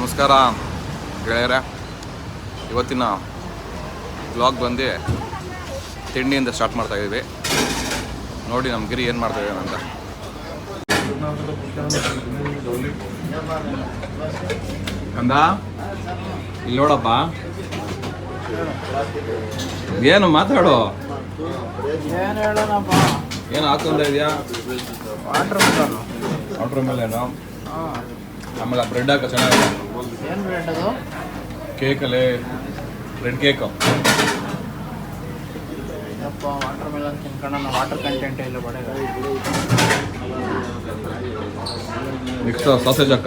ನಮಸ್ಕಾರ ಗೆಳೆಯರ. ಇವತ್ತಿನ ಬ್ಲಾಗ್ ಬಂದು ತಿಂಡಿಯಿಂದ ಸ್ಟಾರ್ಟ್ ಮಾಡ್ತಾ ಇದ್ದೀವಿ ನೋಡಿ ನಮ್ಮ ಗಿರಿ ಏನು ಮಾಡ್ತಾ ಇದ್ದಾನೆ ಅಂತ. ಕಂದ ಇಲ್ಲಿ ನೋಡಪ್ಪ. ಏನು ಮಾತಾಡು? ಏನು ಏನು ಹಾಕೊಂಡ ಇದೆಯಾ? ವಾಟ್ರ್ ಮೇಲೆ ವಾಟ್ರ್ ಮೇಲೇನು ಆಮೇಲೆ ಬ್ರೆಡ್ ಹಾಕೋ ಚೆನ್ನಾಗಿದೆ. ಏನು ಬ್ರೆಡ್ ಅದು? ಕೇಕಲ್ಲಿ ಬ್ರೆಡ್ ಕೇಕು ಯಪ್ಪ ವಾಟರ್ ಮೆಲನ್ ತಿನ್ಕೊಂಡು ವಾಟರ್ ಕಂಟೆಂಟ್ ಇಲ್ಲ ಬಡ. ಸಾಸೇಜ್ ಹಾಕ.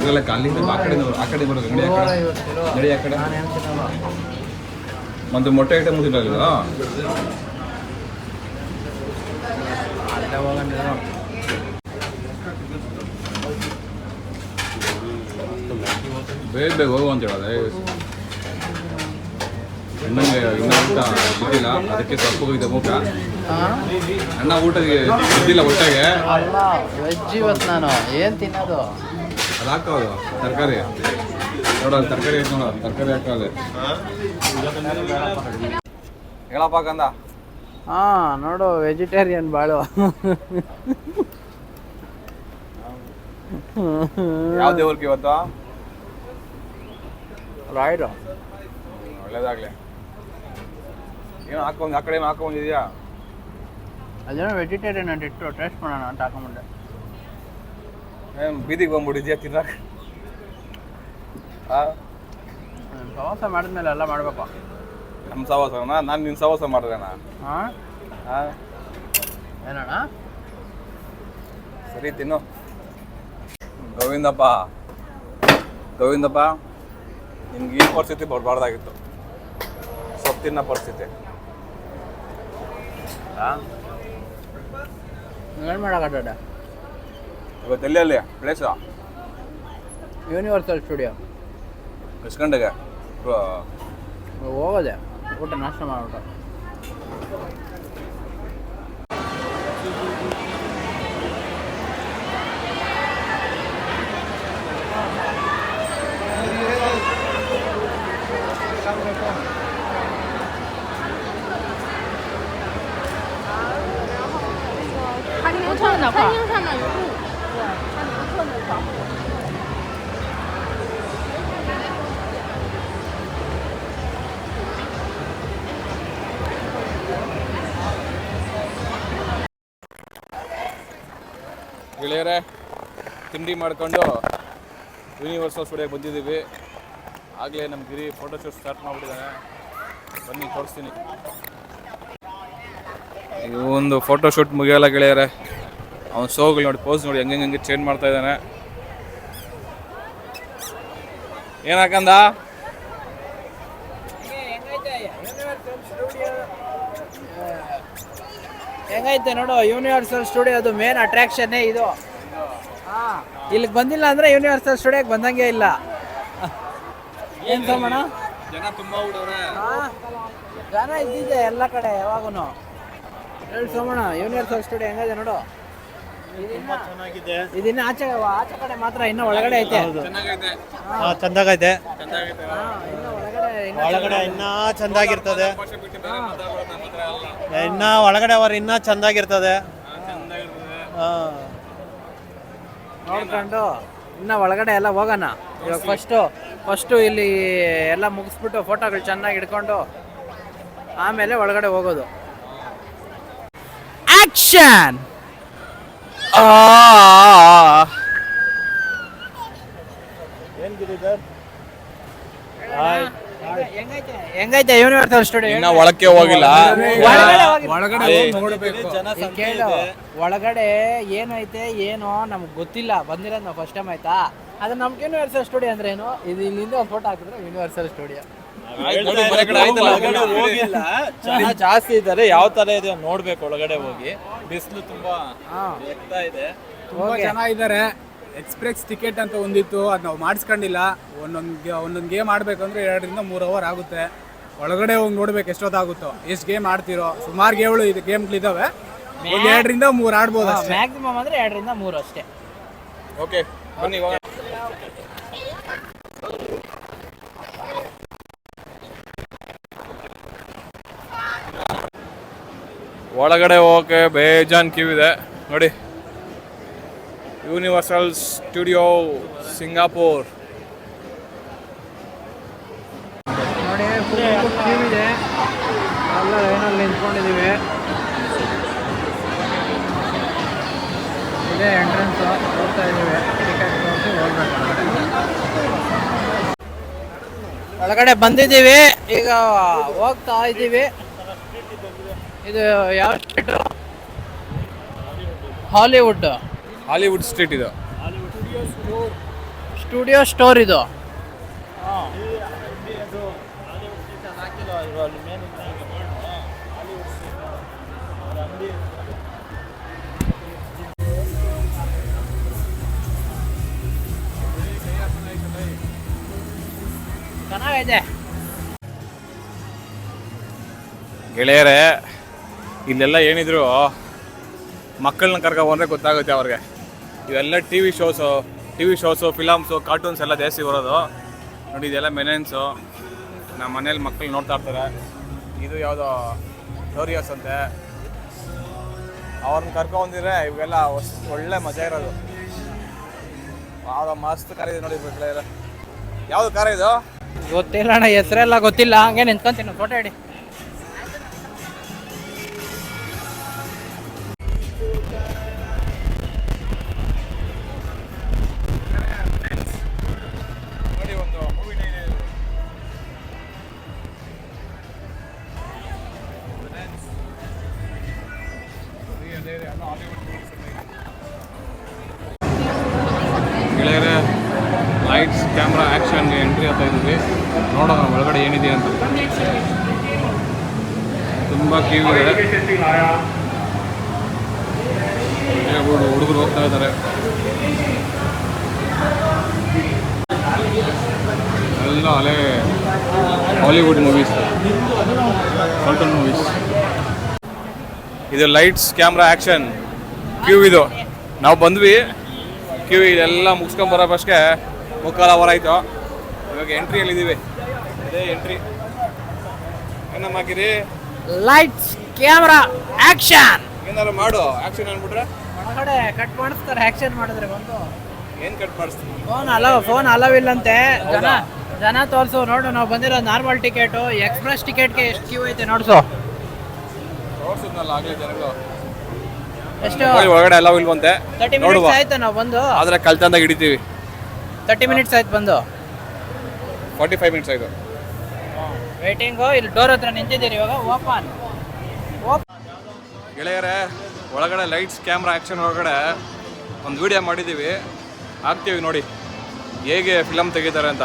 ಇದೆಲ್ಲ ಅಲ್ಲಿಂದ ಆ ಕಡೆ ಆ ಕಡೆ ಬರೋದು ಅಂಗಡಿ ಆ ಕಡೆ. ಅಂಗಡಿ ಆ ಕಡೆ. ಮತ್ತೆ ಮೊಟ್ಟೆ ಐಟಮ್ ಅಲ್ಲೇ ಹೋಗಂಡಿರೋ ಬೇಗ ಬೇಗ ಹೋಗು ಅಂತ ಹೇಳೋದೆ ಅಣ್ಣಂಗೆ ಇನ್ನೂ ಊಟ ಅದಕ್ಕೆ ಸ್ವಲ್ಪ ಹೋಗಿದೆ ಹಾಂ? ಅಣ್ಣ ಊಟಕ್ಕೆ ಇದ್ದಿಲ್ಲ ಹೊಟ್ಟೆಗೆ. ಅಲ್ಲ ವೆಜ್ ಇವತ್ತು ನಾನು. ಏನು ತಿನ್ನೋದು? ಅದು ಹಾಕೋದು ತರಕಾರಿ. ನೋಡು ಅಲ್ಲಿ ತರಕಾರಿ ನೋಡು ತರಕಾರಿ ಹಾಕೋದು ಹೇಳಪ್ಪ ಕಂದ ಹಾಂ ನೋಡು ವೆಜಿಟೇರಿಯನ್ ಬಾಳು. ಯಾವ ದೇವ್ರಿಗೆ ಇವತ್ತು? ರಾಯ್ಡು ಒಳ್ಳೇದಾಗ್ಲಿ. ಏನು ಹಾಕೊಂಡು ಆ ಕಡೆ ಏನು ಹಾಕೊಂಡಿದ್ಯಾ ಅದೇನೋ ವೆಜಿಟೇರಿಯನ್ ಅಂತ ಇಟ್ಟು ಟೇಸ್ಟ್ ಮಾಡೋಣ ಅಂತ ಹಾಕೊಂಡ್ಬಿಟ್ಟೆ. ಏನು ಬೀದಿಗೆ ಬಂದ್ಬಿಟ್ಟಿದ್ಯಾ ತಿನ್ನಕ್ಕೆ ಹಾಂ ಪ್ರವಾಸ ಮಾಡಿದ್ಮೇಲೆ ಎಲ್ಲ ಮಾಡಬೇಕು ನಮ್ಮ ಸವಾಸನ ನಾನು ನಿನ್ನ ಸವಾಸ ಮಾಡಿದೆಣ ಹಾಂ ಹಾಂ ಏನಣ್ಣ? ಸರಿ ತಿನ್ನು. ಗೋವಿಂದಪ್ಪ. ಗೋವಿಂದಪ್ಪ. ನಿಮ್ಗೆ ಈ ಪರಿಸ್ಥಿತಿ ಬರಬಾರ್ದಾಗಿತ್ತು. ಸೊತ್ತಿನ ಪರಿಸ್ಥಿತಿ. ಹಾಂ ಏನು ಇವತ್ತು ಎಲ್ಲಿ ಅಲ್ಲಿ ಪ್ಲೇಸ ಯೂನಿವರ್ಸಲ್ ಸ್ಟುಡಿಯೋ ಎಷ್ಟು ಗಂಟೆಗೆ ಹೋಗೋದೆ ಊಟ ನಾಷ್ಟ ಮಾಡ್ಬಿಟ್ಟು 餐厅上的餐厅上的有路，对，它不错的防护。 ಗೆಳೆಯರೇ ತಿಂಡಿ ಮಾಡ್ಕೊಂಡು ಯೂನಿವರ್ಸಲ್ ಸ್ಟುಡಿಯೋಗೆ ಬಂದಿದ್ದೀವಿ ಆಗಲೇ ನಮ್ಮ ಗಿರಿ ಫೋಟೋಶೂಟ್ ಸ್ಟಾರ್ಟ್ ಮಾಡಿಬಿಟ್ಟಿದ್ದಾನೆ ಬನ್ನಿ ತೋರಿಸ್ತೀನಿ ಇದು ಒಂದು ಫೋಟೋಶೂಟ್ ಮುಗಿಯಲ್ಲ ಗೆಳೆಯರೆ ಅವನ ಸೋಗಲ್ ನೋಡಿ ಪೋಸ್ ನೋಡಿ ಹೆಂಗೆ ಹೆಂಗೆ ಚೇಂಜ್ ಮಾಡ್ತಾ ಇದ್ದಾನೆ. ಏನಾಕಂದ ಹೆಂಗೈತೆ ನೋಡು ಯೂನಿವರ್ಸಲ್ ಸ್ಟುಡಿಯೋ ಅದು ಮೇನ್ ಅಟ್ರಾಕ್ಷನ್ನೇ ಇದು. ಇಲ್ಲಿಗೆ ಬಂದಿಲ್ಲ ಅಂದ್ರೆ ಯೂನಿವರ್ಸಲ್ ಸ್ಟುಡಿಯೋಗೆ ಬಂದಂಗೆ ಇಲ್ಲ. ಏನ್ ಸೋಮಣ್ಣ? ಜನ ತುಂಬಾ ಹುಡವ್ರೆ ಜನ ಇದ್ದಿದೆ ಎಲ್ಲ ಕಡೆ ಯಾವಾಗೂ ಹೇಳಿ ಸೋಮಣ್ಣ ಯೂನಿವರ್ಸಲ್ ಸ್ಟುಡಿಯೋ ಹೆಂಗಿದೆ ನೋಡು. ಚೆನ್ನಾಗಿದೆ. ಇದಿನ್ನ ಆಚೆ ಆಚೆ ಕಡೆ ಮಾತ್ರ ಇನ್ನು ಒಳಗಡೆ ಐತೆ. ಚಂದಾಗೈತೆ. ಹಾ, ಇನ್ನು ಒಳಗಡೆ ಇನ್ನು ಒಳಗಡೆ ಇನ್ನ ಚಂದಾಗಿರ್ತದೆ. ಇನ್ನ ಒಳಗಡೆ ಅವ್ರ ಇನ್ನ ಚಂದಾಗಿರ್ತದೆ. ಹಾ. ನೋಡ್ಕೊಂಡು ಇನ್ನ ಒಳಗಡೆ ಎಲ್ಲ ಹೋಗೋಣ. ಇವಾಗ ಫಸ್ಟು ಫಸ್ಟು ಇಲ್ಲಿ ಎಲ್ಲ ಮುಗಿಸ್ಬಿಟ್ಟು ಫೋಟೋಗಳು ಚೆನ್ನಾಗಿ ಹಿಡ್ಕೊಂಡು ಆಮೇಲೆ ಒಳಗಡೆ ಹೋಗೋದು. ಆಕ್ಷನ್ ಹೆಂಗೈತೆ ಯೂನಿವರ್ಸಲ್ ಸ್ಟುಡಿಯೋ ಇನ್ನ ಒಳಕ್ಕೆ ಹೋಗಿಲ್ಲ. ಕೇಳು. ಒಳಗಡೆ ಏನೈತೆ ಏನೋ ನಮ್ಗೆ ಗೊತ್ತಿಲ್ಲ. ಬಂದಿರೋದು ನಾವು ಫಸ್ಟ್ ಟೈಮ್ ಆಯ್ತಾ? ಅದು ನಮ್ಗೆ ಯೂನಿವರ್ಸಲ್ ಸ್ಟುಡಿಯೋ ಅಂದ್ರೆ ಏನು? ಇದು ಇಲ್ಲಿಂದ ಒಂದು ಫೋಟೋ ಹಾಕಿದ್ರೆ ಯೂನಿವರ್ಸಲ್ ಸ್ಟುಡಿಯೋ ಒಳಗಡೆ ಹೋಗಿಲ್ಲ. ಜನ ಜಾಸ್ತಿ ಇದ್ದಾರೆ ಯಾವ ತರ ಇದೆ ನೋಡ್ಬೇಕು ಒಳಗಡೆ ಹೋಗಿ. ಬಿಸಿಲು ತುಂಬಾ ಹಾಂ. ಇದೆ. ತುಂಬಾ ಜನ ಇದ್ದಾರೆ ಎಕ್ಸ್ಪ್ರೆಸ್ ಟಿಕೆಟ್ ಅಂತ ಒಂದಿತ್ತು ಅದು ನಾವು ಮಾಡಿಸ್ಕೊಂಡಿಲ್ಲ. ಒಂದೊಂದು ಒಂದೊಂದು ಗೇಮ್ ಆಡ್ಬೇಕಂದ್ರೆ ಎರಡರಿಂದ ಮೂರು ಅವರ್ ಆಗುತ್ತೆ. ಒಳಗಡೆ ಹೋಗಿ ನೋಡ್ಬೇಕು ಎಷ್ಟೊತ್ತಾಗುತ್ತೋ ಎಷ್ಟು ಗೇಮ್ ಆಡ್ತಿರೋ. ಸುಮಾರು ಗೇಮ್ಗಳು ಇದು ಗೇಮ್ಗಳಿದ್ದಾವೆ ಒಂದು ಎರಡರಿಂದ ಮೂರು ಆಡ್ಬೋದು ಅಷ್ಟೇ. ಮ್ಯಾಕ್ಸಿಮಮ್ ಅಂದ್ರೆ ಎರಡರಿಂದ ಮೂರು ಅಷ್ಟೇ. ಓಕೆ ಬನ್ನಿ ಒಳಗಡೆ ಹೋಗಕ್ಕೆ ಬೇಜಾನ್ ಕ್ಯೂ ಇದೆ. ನೋಡಿ. ಯೂನಿವರ್ಸಲ್ ಸ್ಟುಡಿಯೋ ಸಿಂಗಾಪುರ್ ನೋಡಿ ಇದೆ. ಎಲ್ಲ ಲೈನಲ್ಲಿ ನಿಂತ್ಕೊಂಡಿದ್ದೀವಿ. ಇದೇ ಎಂಟ್ರೆನ್ಸ್ ಹೋಗ್ತಾ ಇದ್ದೀವಿ. ಟಿಕೆಟ್ ತೋರಿಸಿ ಹೋಗ್ಬೇಕು ಒಳಗಡೆ. ಒಳಗಡೆ ಬಂದಿದ್ದೀವಿ. ಈಗ ಹೋಗ್ತಾ ಇದ್ದೀವಿ. ಇದು ಯಾವ ಸ್ಟ್ರೀಟ್ ಹಾಲಿವುಡ್ ಹಾಲಿವುಡ್ ಸ್ಟ್ರೀಟ್ ಇದು. ಸ್ಟುಡಿಯೋ ಸ್ಟೋರ್ ಇದು. ಚೆನ್ನಾಗೈತೆ ಗೆಳೆಯರೇ ಇಲ್ಲೆಲ್ಲ ಏನಿದ್ರು ಮಕ್ಕಳನ್ನ ಕರ್ಕೊ ಬಂದರೆ ಗೊತ್ತಾಗುತ್ತೆ ಅವ್ರಿಗೆ. ಇವೆಲ್ಲ T V shows T V shows films cartoons ಎಲ್ಲ ಜಾಸ್ತಿ ಬರೋದು. ನೋಡಿ, ಇದೆಲ್ಲ ಮೆನೆನ್ಸು ನಮ್ಮ ಮನೇಲಿ ಮಕ್ಕಳು ನೋಡ್ತಾ ಇರ್ತಾರೆ. ಇದು ಯಾವುದೋ ಡೋರಿಯಸ್ ಅಂತೆ. ಅವ್ರನ್ನ ಕರ್ಕೊಂಡಿದ್ರೆ ಇವೆಲ್ಲ ಒಳ್ಳೆ ಮಜಾ ಇರೋದು. ಯಾವುದೋ ಮಸ್ತ್ ಕಾರ್ ಇದೆ ನೋಡಿ ಯಾವುದು ಕಾರ್ ಇದು? ಗೊತ್ತಿಲ್ಲ ಅಣ್ಣ, ಹೆಸರೆಲ್ಲ ಗೊತ್ತಿಲ್ಲ. ಹಂಗೆ ನಿಂತ್ಕೊಂತೀನಿ ಫೋಟೋ ಹಿಡಿ ಹೋಗ್ತಾ ಇದ್ದಾರೆ. ಎಲ್ಲ ಹಳೆ ಹಾಲಿವುಡ್ ಮೂವೀಸ್ ಕಾರ್ಟೂನ್ ಮೂವೀಸ್ ಇದು ಲೈಟ್ಸ್ ಕ್ಯಾಮ್ರಾ ಆ್ಯಕ್ಷನ್ ಕ್ಯೂ ಇದು. ನಾವು ಬಂದ್ವಿ. ಕ್ಯೂ ಇದೆಲ್ಲ ಮುಗಿಸ್ಕೊಂಡ್ ಬರೋ ಬಸ್ಗೆ ಮುಕ್ಕಾಲ ಅವರ್ ಆಯಿತು. ಇವಾಗ ಎಂಟ್ರಿಯಲ್ಲಿದ್ದೀವಿ ಅದೇ ಎಂಟ್ರಿ ಏನಮ್ಮ ಹಾಕಿರಿ ಲೈಟ್ಸ್ ಕ್ಯಾಮ್ರಾ ಆಕ್ಷನ್ ಏನಾದ್ರು ಮಾಡು. ಆ್ಯಕ್ಷನ್ ಅಂದ್ಬಿಟ್ರೆ ಒಳಗಡೆ ಕಟ್ ಮಾಡಿಸ್ತಾರೆ ಆಕ್ಷನ್ ಮಾಡಿದ್ರೆ ಬಂದು. ಏನು ಕಟ್ ಮಾಡಿಸ್ತೀನಿ ಫೋನ್ ಅಲವ್ ಫೋನ್ ಅಲವ್ ಇಲ್ಲಂತೆ. ಜನ ಜನ ತೋರ್ಸು ನೋಡು ನಾವು ಬಂದಿರೋ ನಾರ್ಮಲ್ ಟಿಕೆಟು ಎಕ್ಸ್ಪ್ರೆಸ್ ಟಿಕೆಟ್ಗೆ ಎಷ್ಟು ಕ್ಯೂ ಐತೆ ನೋಡ್ಸು. ತೋರಿಸಿದ್ನಲ್ಲ ಆಗ್ಲೇ ಜನಗಳು. ಎಷ್ಟು? ಹೋಗಿ ಒಳಗಡೆ ಎಲ್ಲ ಇಲ್ವಂತೆ ತರ್ಟಿ ನೋಡುವ. ಮಿನಿಟ್ಸ್ ಆಯ್ತು ನಾವು ಬಂದು? ಆದ್ರೆ ಕಲ್ತಂದಾಗ ಹಿಡಿತೀವಿ. ತರ್ಟಿ ಮಿನಿಟ್ಸ್ ಆಯ್ತು ಬಂದು. ಫಾರ್ಟಿ ಫೈವ್ ಮಿನಿಟ್ಸ್ ಆಯಿತು ವೇಟಿಂಗು ಇಲ್ಲಿ ಡೋರ್ ಹತ್ರ ನಿಂತಿದ್ದೀರಿ ಇವಾಗ ಓಪನ್ ಗೆಳೆಯರೇ ಒಳಗಡೆ ಲೈಟ್ಸ್ ಕ್ಯಾಮ್ರಾ ಆ್ಯಕ್ಷನ್ ಒಳಗಡೆ ಒಂದು ವಿಡಿಯೋ ಮಾಡಿದ್ದೀವಿ. ಹಾಕ್ತೀವಿ ನೋಡಿ. ಹೇಗೆ ಫಿಲಮ್ ತೆಗಿತಾರೆ ಅಂತ.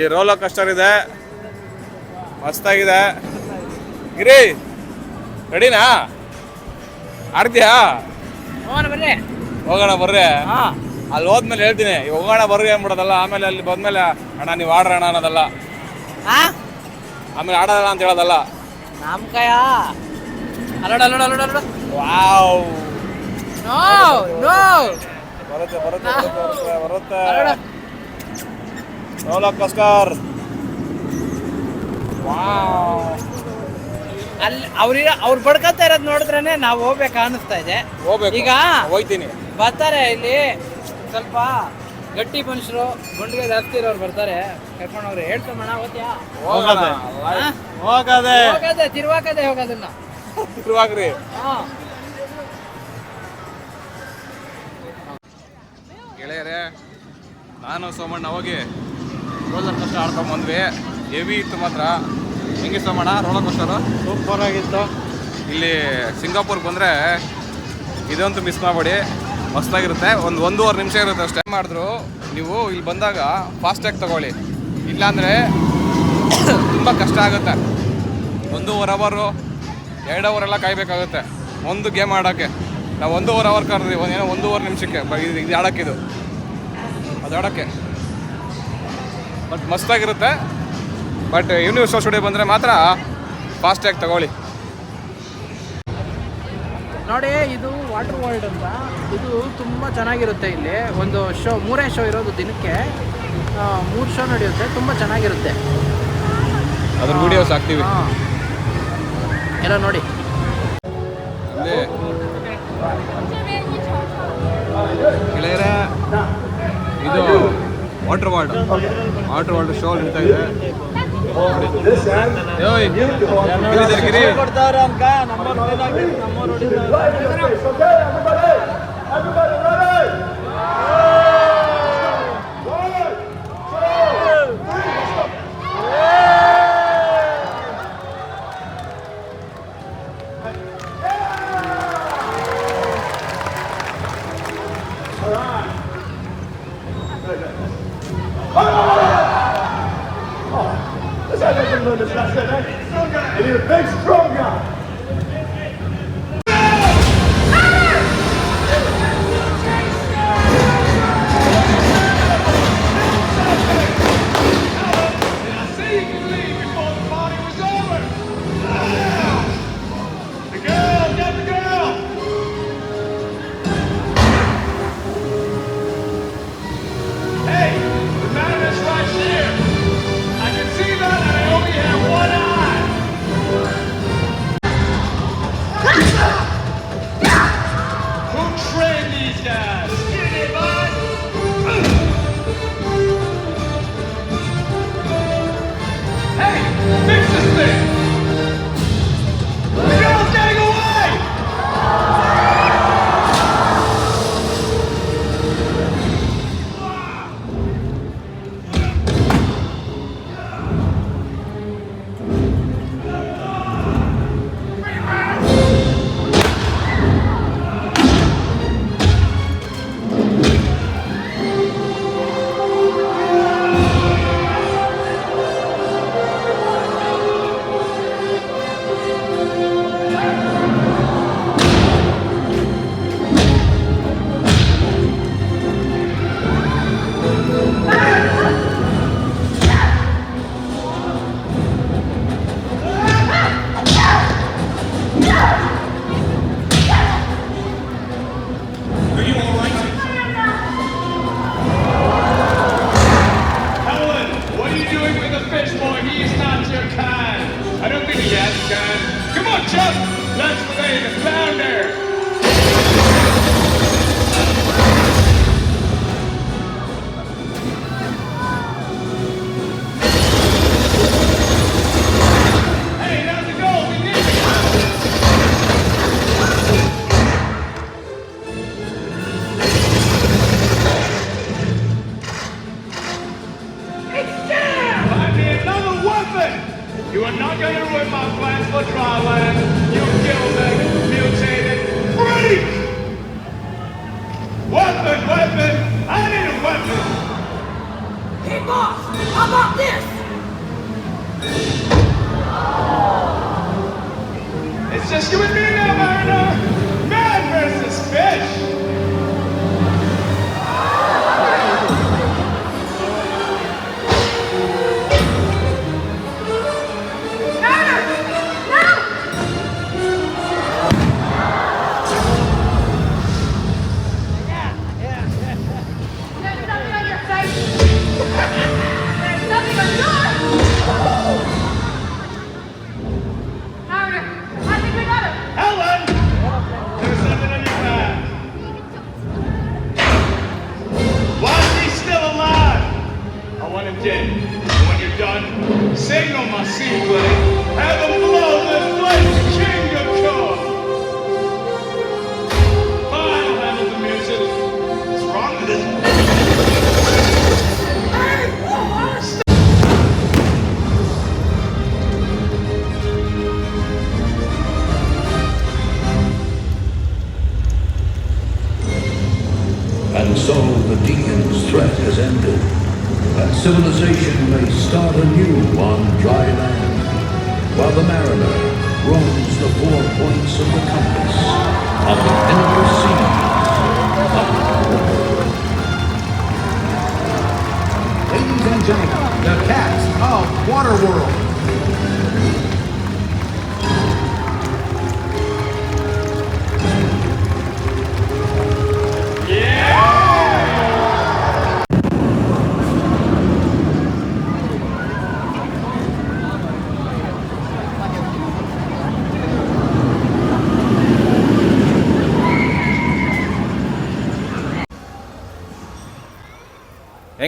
ಇಲ್ಲಿ ರೋಲೋ ಕಸ್ಟರ್ ಇದೆ. ಮಸ್ತಾಗಿದೆ. ಗಿರಿ ರೆಡಿನಾ ಆಡ್ತೀಯಾ ಹೋಗೋಣ ಬರ್ರಿ. ಹೋಗೋಣ ಬರ್ರೆ. ಹಾಂ. ಅಲ್ಲಿ ಹೋದ್ಮೇಲೆ ಹೇಳ್ತೀನಿ ಈಗ ಹೋಗೋಣ ಬರ್ರಿ ಅಂದ್ಬಿಡೋದಲ್ಲ ಆಮೇಲೆ ಅಲ್ಲಿ ಬಂದ್ಮೇಲೆ ಅಣ್ಣ ನೀವು ಆಡ್ರಿ ಅಣ್ಣ ಅನ್ನೋದಲ್ಲ ಆಮೇಲೆ ಆಡೋದಲ್ಲ ಅಂತ ಹೇಳೋದಲ್ಲ. ನಮ್ ಕಯ? ಅಲ್ಲೋಡ ಅಲ್ಲೋಡ ಅಲ್ಲೋಡ ಅಲ್ಲೋಡ. ವಾವ್. ನೋ ನೋ ಬರುತ್ತೆ ಬರುತ್ತೆ ಬರುತ್ತೆ ಬರುತ್ತೆ ಅಲ್ಲೋಡ Cascar. ಅಲ್ಲಿ ಅವ್ರಿ ಅವ್ರು ಬಡ್ಕೋತಾ ಇರೋದು ನೋಡಿದ್ರೇನೆ ನಾವು ಹೋಗ್ಬೇಕು ಅನಿಸ್ತಾ ಇದೆ. ಹೋಗ್ಬೇಕು. ಈಗ ಹೋಗ್ತೀನಿ. ಬರ್ತಾರೆ ಇಲ್ಲಿ ಸ್ವಲ್ಪ ಗಟ್ಟಿ ಮನುಷ್ಯರು ಗುಂಡಿಗೆ ಜಾಸ್ತಿ ಇರೋರು ಬರ್ತಾರೆ. ಕರ್ಕೊಂಡು ಹೋಗ್ರಿ. ಹೇಳ್ತಮ್ಮಣ್ಣ ಓದ್ಯಾ ಹೋಗದೆ? ಹೋಗದೆ. ಹೋಗದೆ ತಿರುವಾಕದೆ ಹೋಗೋದನ್ನ. ಶುರುವಾಗ್ರಿ ಹಾ. ಗೆಳೆಯರೇ ನಾನು ಸೋಮಣ್ಣ ಹೋಗಿ. ರೋಲರ್ ಕೋಸ್ಟರ್ ಆಡ್ಕೊಂಡು ಬಂದ್ವಿ. ಹೆವಿ ಇತ್ತು ಮಾತ್ರ. ಹೆಂಗೆ ಸೋಮಣ್ಣ ರೋಲರ್ ಕೋಸ್ಟರು ಸೂಪರ್ ಆಗಿತ್ತು. ಇಲ್ಲಿ ಸಿಂಗಾಪುರ್ಗೆ ಬಂದರೆ ಇದಂತೂ ಮಿಸ್ ಮಾಡಬೇಡಿ. ಮಸ್ತಾಗಿರುತ್ತೆ. ಒಂದು ಒಂದೂವರೆ ನಿಮಿಷ ಇರುತ್ತೆ ಅಷ್ಟೇ. ಮಾಡಿದ್ರು? ನೀವು ಇಲ್ಲಿ ಬಂದಾಗ ಫಾಸ್ಟ್ಯಾಗ್ ತಗೊಳ್ಳಿ. ಇಲ್ಲಾಂದರೆ ತುಂಬ ಕಷ್ಟ ಆಗುತ್ತೆ. ಒಂದೂವರೆ ಅವರು ಎರಡು ಅವರೆಲ್ಲ ಎಲ್ಲ ಕಾಯಬೇಕಾಗುತ್ತೆ. ಒಂದು ಗೇಮ್ ಆಡೋಕ್ಕೆ ನಾವು ಒಂದೂವರೆ ಅವರ್ ಕರೆದ್ವಿ ಏನೋ ಒಂದೂವರೆ ನಿಮಿಷಕ್ಕೆ. ಇದು ಆಡೋಕ್ಕಿದು ಅದು ಆಡೋಕ್ಕೆ ಬಟ್ ಮಸ್ತಾಗಿರುತ್ತೆ ಬಟ್ ಯೂನಿವರ್ಸಲ್ ಸ್ಟುಡಿಯೋ ಬಂದರೆ ಮಾತ್ರ ಫಾಸ್ಟ್ಯಾಗ್ ತಗೊಳ್ಳಿ ನೋಡಿ ಇದು ವಾಟರ್ ವರ್ಲ್ಡ್ ಅಂತ ಇದು ತುಂಬ ಚೆನ್ನಾಗಿರುತ್ತೆ ಇಲ್ಲಿ ಒಂದು ಶೋ ಮೂರೇ ಶೋ ಇರೋದು ದಿನಕ್ಕೆ ಮೂರು ಶೋ ನಡೆಯುತ್ತೆ ತುಂಬ ಚೆನ್ನಾಗಿರುತ್ತೆ ಅದ್ರ ವಿಡಿಯೋಸ್ ಹಾಕ್ತೀವಿ ಹಾ. ಎಲ್ಲ ನೋಡಿ ಇಲ್ಲಿ ಗೆಳೆಯರೇ ಇದು water world water world show ನಡೀತಾ ಇದೆ on the a big stroke. Just you and me now, Mariner! Has ended, and civilization may start anew on dry land, while the mariner roams the four points of the compass on the inner sea of. Ladies and gentlemen, the cast of Waterworld.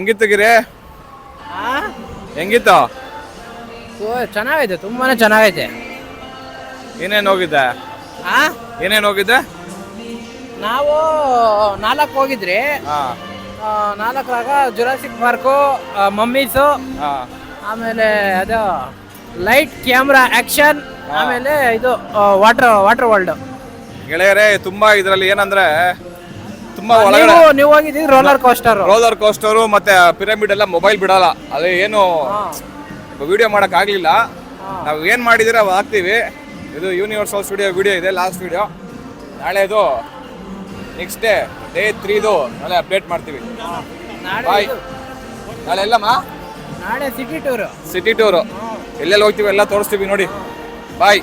ಹೆಂಗಿತ್ತು ಗಿರಿ? ಹೆಂಗಿತ್ತು? ಚೆನ್ನಾಗೈತೆ ತುಂಬಾನೇ ಚೆನ್ನಾಗೈತೆ. ಏನೇನು ಹೋಗಿದ್ದೆ ಆ? ಏನೇನು ಹೋಗಿದ್ದೆ ನಾವು ನಾಲ್ಕು ಹೋಗಿದ್ರಿ. ಹಾಂ. ನಾಲ್ಕರಾಗ ಜುರಾಸಿಕ್ ಪಾರ್ಕು ಮಮ್ಮೀಸು ಹಾಂ. ಆಮೇಲೆ ಅದು ಲೈಟ್ ಕ್ಯಾಮ್ರಾ ಆಕ್ಷನ್ ಆಮೇಲೆ ಇದು ವಾಟರ್ ವಾಟರ್ ವರ್ಲ್ಡ್ ಗೆಳೆಯರೇ ತುಂಬಾ ಇದರಲ್ಲಿ ಏನಂದ್ರೆ ತುಂಬಾ ಒಳಗಡೆ. ನೀವು ರೋಲರ್ ಕೋಸ್ಟರ್ ರೋಲರ್ ಕೋಸ್ಟರು ಮತ್ತೆ ಪಿರಮಿಡ್ ಎಲ್ಲ ಮೊಬೈಲ್ ಬಿಡಲ್ಲ. ಅದೇ ಏನು ವಿಡಿಯೋ ಮಾಡಕ್ ಆಗ್ಲಿಲ್ಲ. ನಾವು ಏನ್ ಮಾಡಿದಿರ ಹಾಕ್ತೀವಿ. ಇದು ಯೂನಿವರ್ಸಲ್ ಸ್ಟುಡಿಯೋ ವಿಡಿಯೋ ಇದೆ ಲಾಸ್ಟ್ ವಿಡಿಯೋ ನಾಳೆದು ನೆಕ್ಸ್ಟ್ ಡೇ ಡೇ ತ್ರೀದು ನಾಳೆ ಅಪ್ಡೇಟ್ ಮಾಡ್ತೀವಿ. ಬಾಯ್ ನಾಳೆ ಎಲ್ಲಮ್ಮ? ನಾಳೆ ಸಿಟಿ ಟೂರು ಸಿಟಿ ಟೂರು ಎಲ್ಲೆಲ್ಲಿ ಹೋಗ್ತೀವಿ ಎಲ್ಲ ತೋರಿಸ್ತೀವಿ ನೋಡಿ. ಬಾಯ್